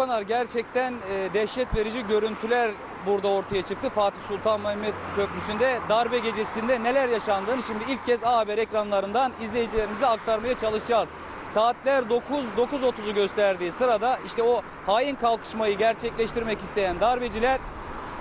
Pınar gerçekten e, dehşet verici görüntüler burada ortaya çıktı. Fatih Sultan Mehmet Köprüsü'nde darbe gecesinde neler yaşandığını şimdi ilk kez A Haber ekranlarından izleyicilerimize aktarmaya çalışacağız. Saatler 9 9.30'u gösterdiği sırada işte o hain kalkışmayı gerçekleştirmek isteyen darbeciler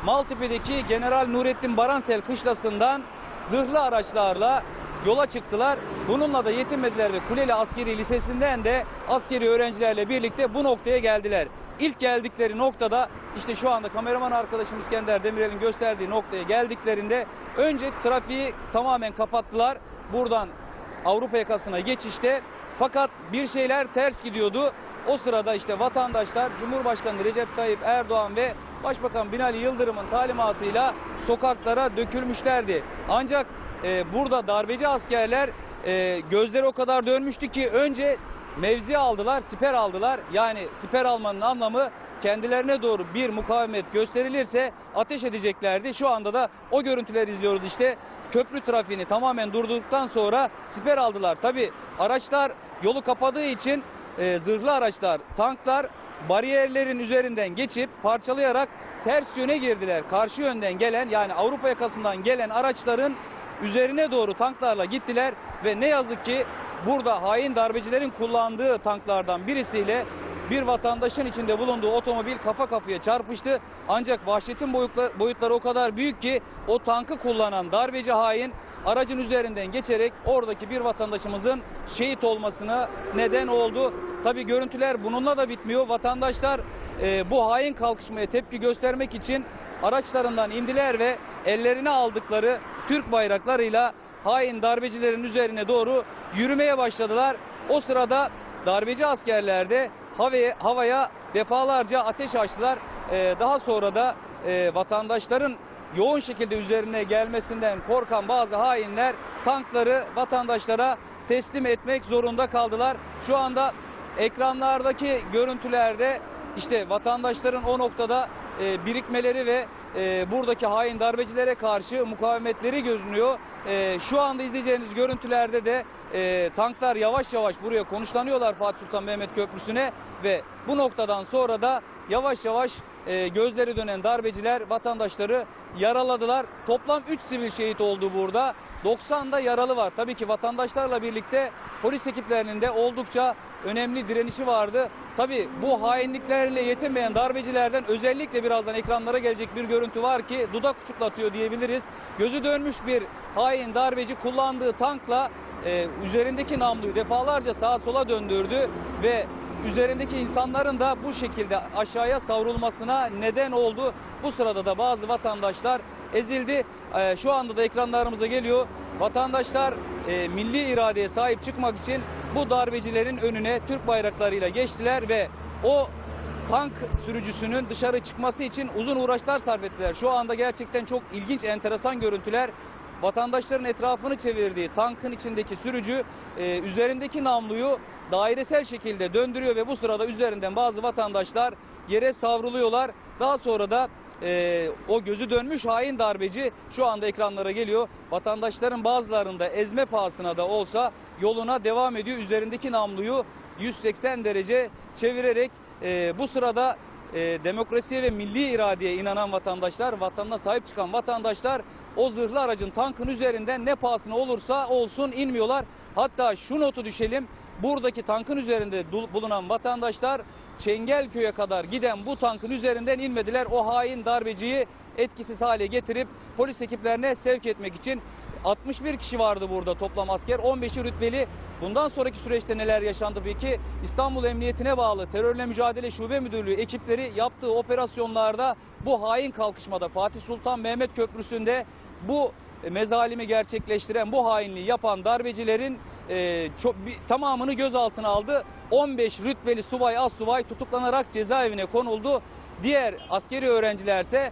Maltepe'deki General Nurettin Baransel kışlasından zırhlı araçlarla yola çıktılar. Bununla da yetinmediler ve Kuleli Askeri Lisesi'nden de askeri öğrencilerle birlikte bu noktaya geldiler. İlk geldikleri noktada işte şu anda kameraman arkadaşım İskender Demirel'in gösterdiği noktaya geldiklerinde önce trafiği tamamen kapattılar. Buradan Avrupa yakasına geçişte fakat bir şeyler ters gidiyordu. O sırada işte vatandaşlar Cumhurbaşkanı Recep Tayyip Erdoğan ve Başbakan Binali Yıldırım'ın talimatıyla sokaklara dökülmüşlerdi. Ancak e, burada darbeci askerler e, gözleri o kadar dönmüştü ki önce mevzi aldılar, siper aldılar. Yani siper almanın anlamı kendilerine doğru bir mukavemet gösterilirse ateş edeceklerdi. Şu anda da o görüntüleri izliyoruz işte. Köprü trafiğini tamamen durdurduktan sonra siper aldılar. Tabi araçlar yolu kapadığı için e, zırhlı araçlar, tanklar bariyerlerin üzerinden geçip parçalayarak ters yöne girdiler. Karşı yönden gelen yani Avrupa yakasından gelen araçların üzerine doğru tanklarla gittiler ve ne yazık ki burada hain darbecilerin kullandığı tanklardan birisiyle bir vatandaşın içinde bulunduğu otomobil kafa kafaya çarpıştı. Ancak vahşetin boyutla- boyutları o kadar büyük ki o tankı kullanan darbeci hain aracın üzerinden geçerek oradaki bir vatandaşımızın şehit olmasına neden oldu. Tabi görüntüler bununla da bitmiyor. Vatandaşlar e, bu hain kalkışmaya tepki göstermek için araçlarından indiler ve ellerine aldıkları Türk bayraklarıyla hain darbecilerin üzerine doğru yürümeye başladılar. O sırada darbeci askerler de havaya, havaya defalarca ateş açtılar. Ee, daha sonra da e, vatandaşların yoğun şekilde üzerine gelmesinden korkan bazı hainler tankları vatandaşlara teslim etmek zorunda kaldılar. Şu anda ekranlardaki görüntülerde işte vatandaşların o noktada e, birikmeleri ve e, buradaki hain darbecilere karşı mukavemetleri görünüyor. E, şu anda izleyeceğiniz görüntülerde de e, tanklar yavaş yavaş buraya konuşlanıyorlar Fatih Sultan Mehmet Köprüsü'ne ve bu noktadan sonra da yavaş yavaş e, gözleri dönen darbeciler vatandaşları yaraladılar. Toplam 3 sivil şehit oldu burada. 90 da yaralı var. Tabii ki vatandaşlarla birlikte polis ekiplerinin de oldukça önemli direnişi vardı. Tabii bu hainliklerle yetinmeyen darbecilerden özellikle birazdan ekranlara gelecek bir görüntü var ki dudak uçuklatıyor diyebiliriz. Gözü dönmüş bir hain darbeci kullandığı tankla e, üzerindeki namluyu defalarca sağa sola döndürdü ve üzerindeki insanların da bu şekilde aşağıya savrulmasına neden oldu. Bu sırada da bazı vatandaşlar ezildi. Ee, şu anda da ekranlarımıza geliyor. Vatandaşlar e, milli iradeye sahip çıkmak için bu darbecilerin önüne Türk bayraklarıyla geçtiler ve o tank sürücüsünün dışarı çıkması için uzun uğraşlar sarf ettiler. Şu anda gerçekten çok ilginç, enteresan görüntüler. Vatandaşların etrafını çevirdiği tankın içindeki sürücü e, üzerindeki namluyu dairesel şekilde döndürüyor ve bu sırada üzerinden bazı vatandaşlar yere savruluyorlar. Daha sonra da e, o gözü dönmüş hain darbeci şu anda ekranlara geliyor. Vatandaşların bazılarında ezme pahasına da olsa yoluna devam ediyor. Üzerindeki namluyu 180 derece çevirerek e, bu sırada e, demokrasiye ve milli iradeye inanan vatandaşlar, vatanına sahip çıkan vatandaşlar o zırhlı aracın tankın üzerinden ne pahasına olursa olsun inmiyorlar. Hatta şu notu düşelim. Buradaki tankın üzerinde bulunan vatandaşlar Çengelköy'e kadar giden bu tankın üzerinden inmediler. O hain darbeciyi etkisiz hale getirip polis ekiplerine sevk etmek için 61 kişi vardı burada toplam asker. 15'i rütbeli. Bundan sonraki süreçte neler yaşandı peki? İstanbul Emniyetine bağlı Terörle Mücadele Şube Müdürlüğü ekipleri yaptığı operasyonlarda bu hain kalkışmada Fatih Sultan Mehmet Köprüsü'nde bu mezalimi gerçekleştiren bu hainliği yapan darbecilerin e, çok, bir, tamamını gözaltına aldı. 15 rütbeli subay az subay tutuklanarak cezaevine konuldu. Diğer askeri öğrencilerse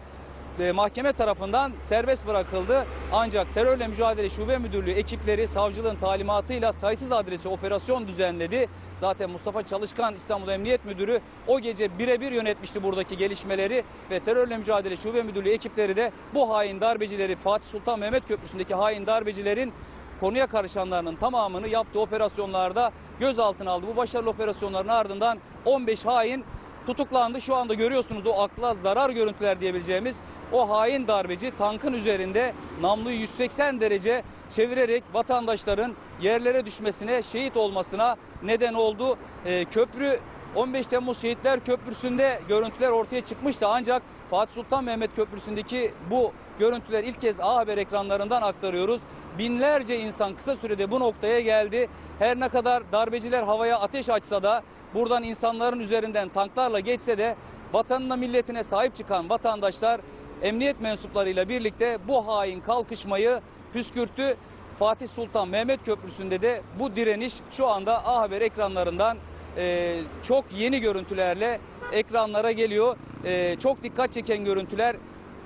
e, mahkeme tarafından serbest bırakıldı. Ancak terörle mücadele şube müdürlüğü ekipleri savcılığın talimatıyla sayısız adresi operasyon düzenledi. Zaten Mustafa Çalışkan İstanbul Emniyet Müdürü o gece birebir yönetmişti buradaki gelişmeleri ve terörle mücadele şube müdürlüğü ekipleri de bu hain darbecileri Fatih Sultan Mehmet Köprüsü'ndeki hain darbecilerin konuya karışanlarının tamamını yaptığı operasyonlarda gözaltına aldı. Bu başarılı operasyonların ardından 15 hain tutuklandı. Şu anda görüyorsunuz o akla zarar görüntüler diyebileceğimiz o hain darbeci tankın üzerinde namluyu 180 derece çevirerek vatandaşların yerlere düşmesine, şehit olmasına neden oldu. Ee, köprü 15 Temmuz Şehitler Köprüsü'nde görüntüler ortaya çıkmıştı ancak Fatih Sultan Mehmet Köprüsü'ndeki bu görüntüler ilk kez A Haber ekranlarından aktarıyoruz. Binlerce insan kısa sürede bu noktaya geldi. Her ne kadar darbeciler havaya ateş açsa da buradan insanların üzerinden tanklarla geçse de vatanına milletine sahip çıkan vatandaşlar emniyet mensuplarıyla birlikte bu hain kalkışmayı püskürttü. Fatih Sultan Mehmet Köprüsü'nde de bu direniş şu anda A Haber ekranlarından e, çok yeni görüntülerle ekranlara geliyor. E, çok dikkat çeken görüntüler.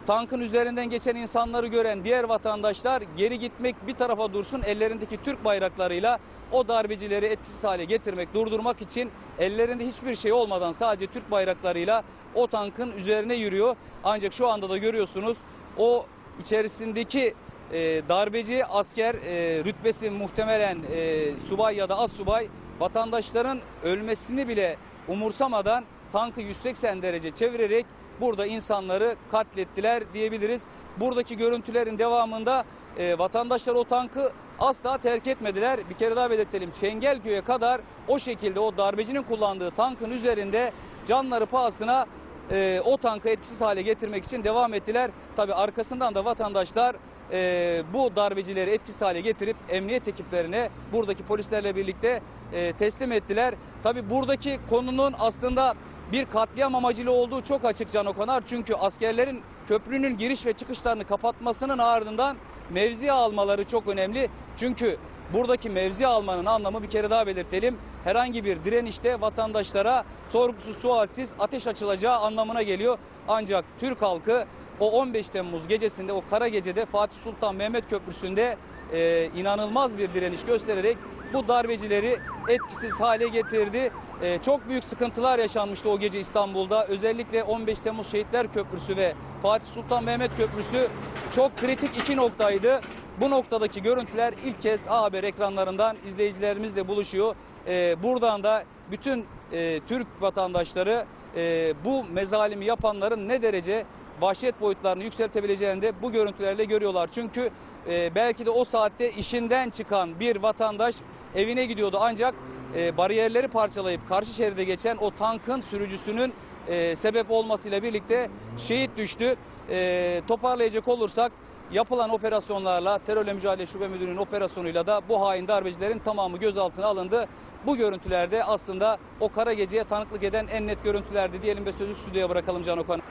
Tankın üzerinden geçen insanları gören diğer vatandaşlar geri gitmek bir tarafa dursun ellerindeki Türk bayraklarıyla o darbecileri etkisiz hale getirmek, durdurmak için ellerinde hiçbir şey olmadan sadece Türk bayraklarıyla o tankın üzerine yürüyor. Ancak şu anda da görüyorsunuz o içerisindeki e, darbeci asker e, rütbesi muhtemelen e, subay ya da az subay vatandaşların ölmesini bile umursamadan tankı 180 derece çevirerek burada insanları katlettiler diyebiliriz. Buradaki görüntülerin devamında e, vatandaşlar o tankı asla terk etmediler. Bir kere daha belirtelim Çengelköy'e kadar o şekilde o darbecinin kullandığı tankın üzerinde canları pahasına e, o tankı etkisiz hale getirmek için devam ettiler. Tabi arkasından da vatandaşlar e, bu darbecileri etkisiz hale getirip emniyet ekiplerine buradaki polislerle birlikte e, teslim ettiler. Tabi buradaki konunun aslında bir katliam amacıyla olduğu çok açık Can Okonar. Çünkü askerlerin köprünün giriş ve çıkışlarını kapatmasının ardından mevzi almaları çok önemli. Çünkü buradaki mevzi almanın anlamı bir kere daha belirtelim. Herhangi bir direnişte vatandaşlara sorgusuz sualsiz ateş açılacağı anlamına geliyor. Ancak Türk halkı o 15 Temmuz gecesinde o kara gecede Fatih Sultan Mehmet Köprüsü'nde e, inanılmaz bir direniş göstererek bu darbecileri etkisiz hale getirdi. E, çok büyük sıkıntılar yaşanmıştı o gece İstanbul'da. Özellikle 15 Temmuz Şehitler Köprüsü ve Fatih Sultan Mehmet Köprüsü çok kritik iki noktaydı. Bu noktadaki görüntüler ilk kez A Haber ekranlarından izleyicilerimizle buluşuyor. E, buradan da bütün e, Türk vatandaşları e, bu mezalimi yapanların ne derece vahşet boyutlarını yükseltebileceğini de bu görüntülerle görüyorlar. Çünkü e, belki de o saatte işinden çıkan bir vatandaş evine gidiyordu ancak e, bariyerleri parçalayıp karşı şeride geçen o tankın sürücüsünün e, sebep olmasıyla birlikte şehit düştü. E, toparlayacak olursak yapılan operasyonlarla Terörle Mücadele Şube Müdürlüğü'nün operasyonuyla da bu hain darbecilerin tamamı gözaltına alındı. Bu görüntülerde aslında o kara geceye tanıklık eden en net görüntülerdi diyelim ve sözü stüdyoya bırakalım Can Okan.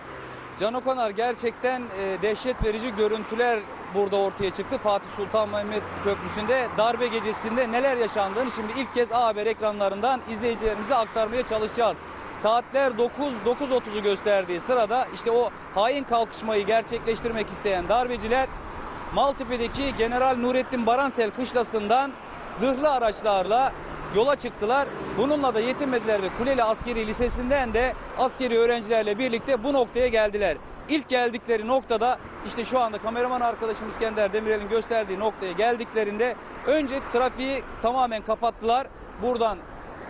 Can Okanar gerçekten e, dehşet verici görüntüler burada ortaya çıktı. Fatih Sultan Mehmet Köprüsü'nde darbe gecesinde neler yaşandığını şimdi ilk kez A Haber ekranlarından izleyicilerimize aktarmaya çalışacağız. Saatler 9 9.30'u gösterdiği sırada işte o hain kalkışmayı gerçekleştirmek isteyen darbeciler Maltepe'deki General Nurettin Baransel kışlasından zırhlı araçlarla yola çıktılar. Bununla da yetinmediler ve Kuleli Askeri Lisesi'nden de askeri öğrencilerle birlikte bu noktaya geldiler. İlk geldikleri noktada işte şu anda kameraman arkadaşım İskender Demirel'in gösterdiği noktaya geldiklerinde önce trafiği tamamen kapattılar. Buradan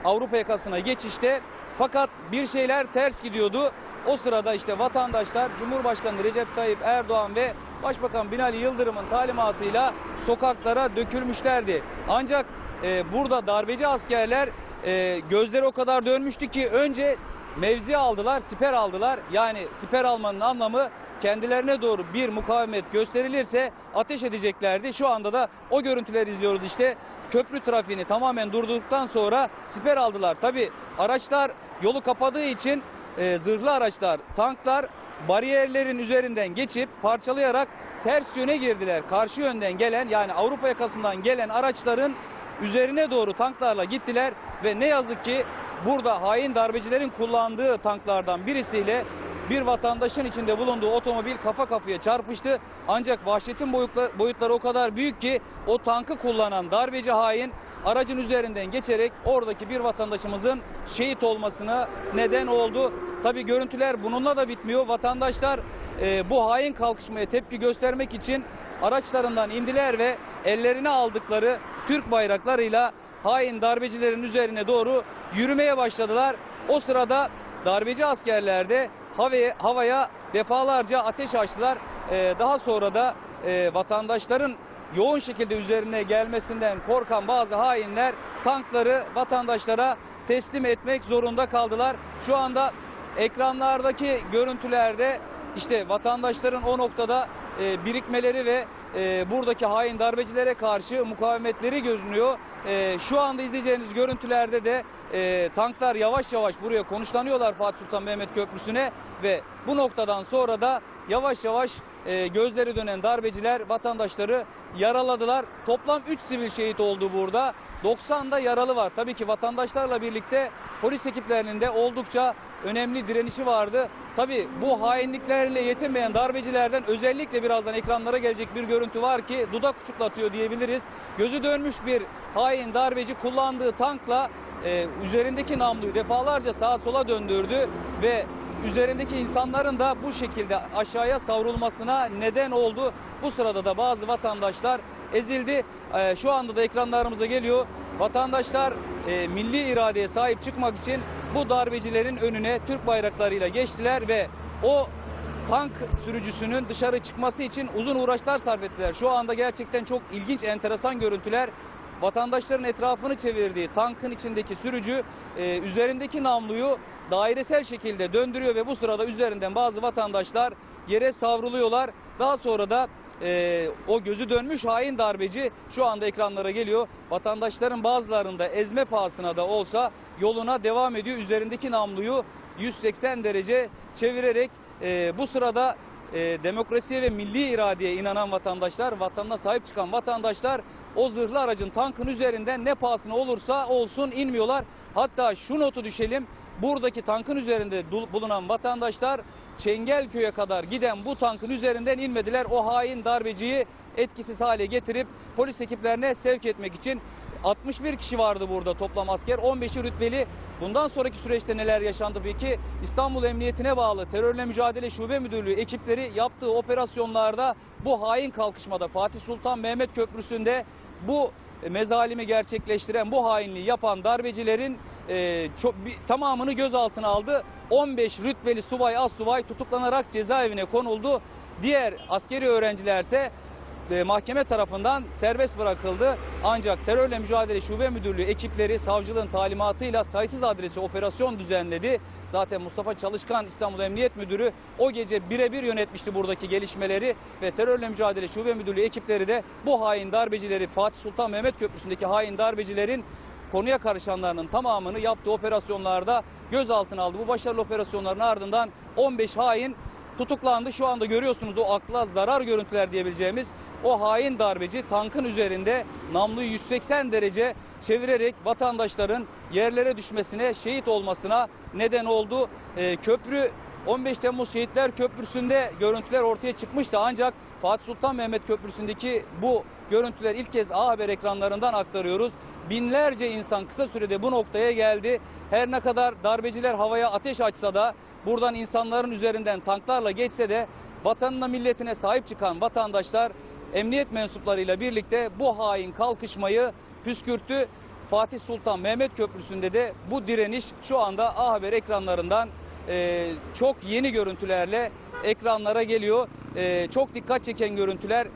Avrupa yakasına geçişte fakat bir şeyler ters gidiyordu. O sırada işte vatandaşlar Cumhurbaşkanı Recep Tayyip Erdoğan ve Başbakan Binali Yıldırım'ın talimatıyla sokaklara dökülmüşlerdi. Ancak e, burada darbeci askerler e, gözleri o kadar dönmüştü ki önce mevzi aldılar, siper aldılar. Yani siper almanın anlamı kendilerine doğru bir mukavemet gösterilirse ateş edeceklerdi. Şu anda da o görüntüleri izliyoruz işte. Köprü trafiğini tamamen durdurduktan sonra siper aldılar. Tabi araçlar yolu kapadığı için e, zırhlı araçlar, tanklar bariyerlerin üzerinden geçip parçalayarak ters yöne girdiler. Karşı yönden gelen yani Avrupa yakasından gelen araçların üzerine doğru tanklarla gittiler ve ne yazık ki burada hain darbecilerin kullandığı tanklardan birisiyle bir vatandaşın içinde bulunduğu otomobil kafa kafaya çarpıştı. Ancak vahşetin boyutla- boyutları o kadar büyük ki o tankı kullanan darbeci hain aracın üzerinden geçerek oradaki bir vatandaşımızın şehit olmasına neden oldu. Tabi görüntüler bununla da bitmiyor. Vatandaşlar e, bu hain kalkışmaya tepki göstermek için araçlarından indiler ve ellerine aldıkları Türk bayraklarıyla hain darbecilerin üzerine doğru yürümeye başladılar. O sırada darbeci askerler de havaya, havaya defalarca ateş açtılar. Ee, daha sonra da e, vatandaşların yoğun şekilde üzerine gelmesinden korkan bazı hainler tankları vatandaşlara teslim etmek zorunda kaldılar. Şu anda ekranlardaki görüntülerde işte vatandaşların o noktada e, birikmeleri ve e, buradaki hain darbecilere karşı mukavemetleri görünüyor. E, şu anda izleyeceğiniz görüntülerde de e, tanklar yavaş yavaş buraya konuşlanıyorlar Fatih Sultan Mehmet Köprüsü'ne ve bu noktadan sonra da yavaş yavaş e, gözleri dönen darbeciler vatandaşları yaraladılar. Toplam 3 sivil şehit oldu burada. 90 da yaralı var. Tabii ki vatandaşlarla birlikte polis ekiplerinin de oldukça önemli direnişi vardı. Tabii bu hainliklerle yetinmeyen darbecilerden özellikle birazdan ekranlara gelecek bir görüntü var ki dudak uçuklatıyor diyebiliriz. Gözü dönmüş bir hain darbeci kullandığı tankla e, üzerindeki namluyu defalarca sağa sola döndürdü ve üzerindeki insanların da bu şekilde aşağıya savrulmasına neden oldu. Bu sırada da bazı vatandaşlar ezildi. Ee, şu anda da ekranlarımıza geliyor. Vatandaşlar e, milli iradeye sahip çıkmak için bu darbecilerin önüne Türk bayraklarıyla geçtiler ve o tank sürücüsünün dışarı çıkması için uzun uğraşlar sarf ettiler. Şu anda gerçekten çok ilginç, enteresan görüntüler. Vatandaşların etrafını çevirdiği tankın içindeki sürücü e, üzerindeki namluyu dairesel şekilde döndürüyor ve bu sırada üzerinden bazı vatandaşlar yere savruluyorlar. Daha sonra da e, o gözü dönmüş hain darbeci şu anda ekranlara geliyor. Vatandaşların bazılarında ezme pahasına da olsa yoluna devam ediyor. Üzerindeki namluyu 180 derece çevirerek e, bu sırada e, demokrasiye ve milli iradeye inanan vatandaşlar, vatanına sahip çıkan vatandaşlar o zırhlı aracın tankın üzerinden ne pahasına olursa olsun inmiyorlar. Hatta şu notu düşelim. Buradaki tankın üzerinde bulunan vatandaşlar Çengelköy'e kadar giden bu tankın üzerinden inmediler. O hain darbeciyi etkisiz hale getirip polis ekiplerine sevk etmek için 61 kişi vardı burada toplam asker. 15'i rütbeli. Bundan sonraki süreçte neler yaşandı peki? İstanbul Emniyetine bağlı Terörle Mücadele Şube Müdürlüğü ekipleri yaptığı operasyonlarda bu hain kalkışmada Fatih Sultan Mehmet Köprüsü'nde bu mezalimi gerçekleştiren bu hainliği yapan darbecilerin e, çok, bir- tamamını gözaltına aldı. 15 rütbeli subay, az subay tutuklanarak cezaevine konuldu. Diğer askeri öğrencilerse e, mahkeme tarafından serbest bırakıldı. Ancak terörle mücadele şube müdürlüğü ekipleri savcılığın talimatıyla sayısız adresi operasyon düzenledi. Zaten Mustafa Çalışkan İstanbul Emniyet Müdürü o gece birebir yönetmişti buradaki gelişmeleri ve terörle mücadele şube müdürlüğü ekipleri de bu hain darbecileri Fatih Sultan Mehmet Köprüsü'ndeki hain darbecilerin konuya karışanlarının tamamını yaptığı operasyonlarda gözaltına aldı. Bu başarılı operasyonların ardından 15 hain tutuklandı. Şu anda görüyorsunuz o akla zarar görüntüler diyebileceğimiz o hain darbeci tankın üzerinde namluyu 180 derece çevirerek vatandaşların yerlere düşmesine, şehit olmasına neden oldu. Ee, köprü 15 Temmuz Şehitler Köprüsü'nde görüntüler ortaya çıkmıştı ancak Fatih Sultan Mehmet Köprüsü'ndeki bu görüntüler ilk kez A Haber ekranlarından aktarıyoruz. Binlerce insan kısa sürede bu noktaya geldi. Her ne kadar darbeciler havaya ateş açsa da buradan insanların üzerinden tanklarla geçse de vatanına milletine sahip çıkan vatandaşlar emniyet mensuplarıyla birlikte bu hain kalkışmayı püskürttü. Fatih Sultan Mehmet Köprüsü'nde de bu direniş şu anda A Haber ekranlarından e, çok yeni görüntülerle ekranlara geliyor. E, çok dikkat çeken görüntüler.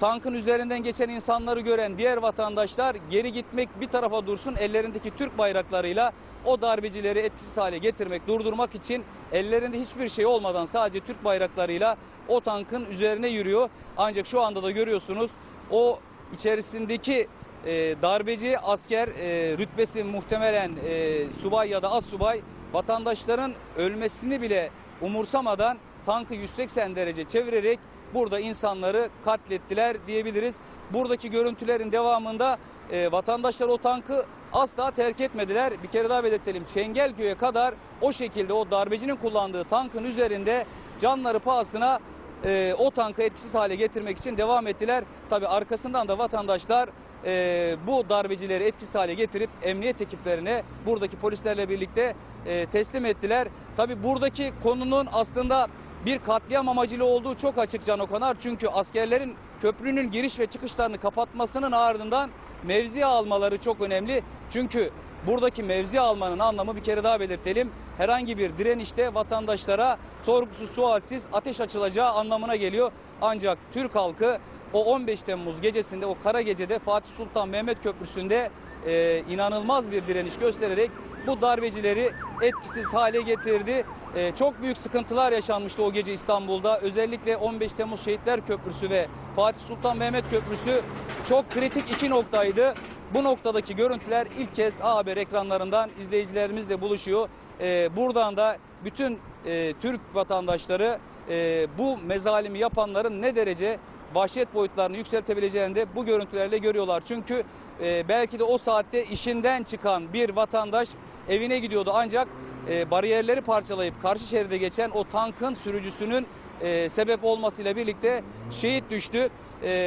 Tankın üzerinden geçen insanları gören diğer vatandaşlar geri gitmek bir tarafa dursun ellerindeki Türk bayraklarıyla o darbecileri etkisiz hale getirmek, durdurmak için ellerinde hiçbir şey olmadan sadece Türk bayraklarıyla o tankın üzerine yürüyor. Ancak şu anda da görüyorsunuz o içerisindeki e, darbeci asker e, rütbesi muhtemelen e, subay ya da az subay vatandaşların ölmesini bile umursamadan tankı 180 derece çevirerek burada insanları katlettiler diyebiliriz. Buradaki görüntülerin devamında e, vatandaşlar o tankı asla terk etmediler. Bir kere daha belirtelim Çengelköy'e kadar o şekilde o darbecinin kullandığı tankın üzerinde canları pahasına e, o tankı etkisiz hale getirmek için devam ettiler. Tabi arkasından da vatandaşlar e, bu darbecileri etkisiz hale getirip emniyet ekiplerine buradaki polislerle birlikte e, teslim ettiler. Tabi buradaki konunun aslında bir katliam amacıyla olduğu çok açık Can Okanar. Çünkü askerlerin köprünün giriş ve çıkışlarını kapatmasının ardından mevzi almaları çok önemli. Çünkü buradaki mevzi almanın anlamı bir kere daha belirtelim. Herhangi bir direnişte vatandaşlara sorgusuz sualsiz ateş açılacağı anlamına geliyor. Ancak Türk halkı o 15 Temmuz gecesinde o kara gecede Fatih Sultan Mehmet Köprüsü'nde e, inanılmaz bir direniş göstererek bu darbecileri etkisiz hale getirdi. E, çok büyük sıkıntılar yaşanmıştı o gece İstanbul'da. Özellikle 15 Temmuz Şehitler Köprüsü ve Fatih Sultan Mehmet Köprüsü çok kritik iki noktaydı. Bu noktadaki görüntüler ilk kez A Haber ekranlarından izleyicilerimizle buluşuyor. E, buradan da bütün e, Türk vatandaşları e, bu mezalimi yapanların ne derece vahşet boyutlarını yükseltebileceğini de bu görüntülerle görüyorlar. Çünkü e, belki de o saatte işinden çıkan bir vatandaş evine gidiyordu ancak e, bariyerleri parçalayıp karşı şeride geçen o tankın sürücüsünün e, sebep olmasıyla birlikte şehit düştü. E,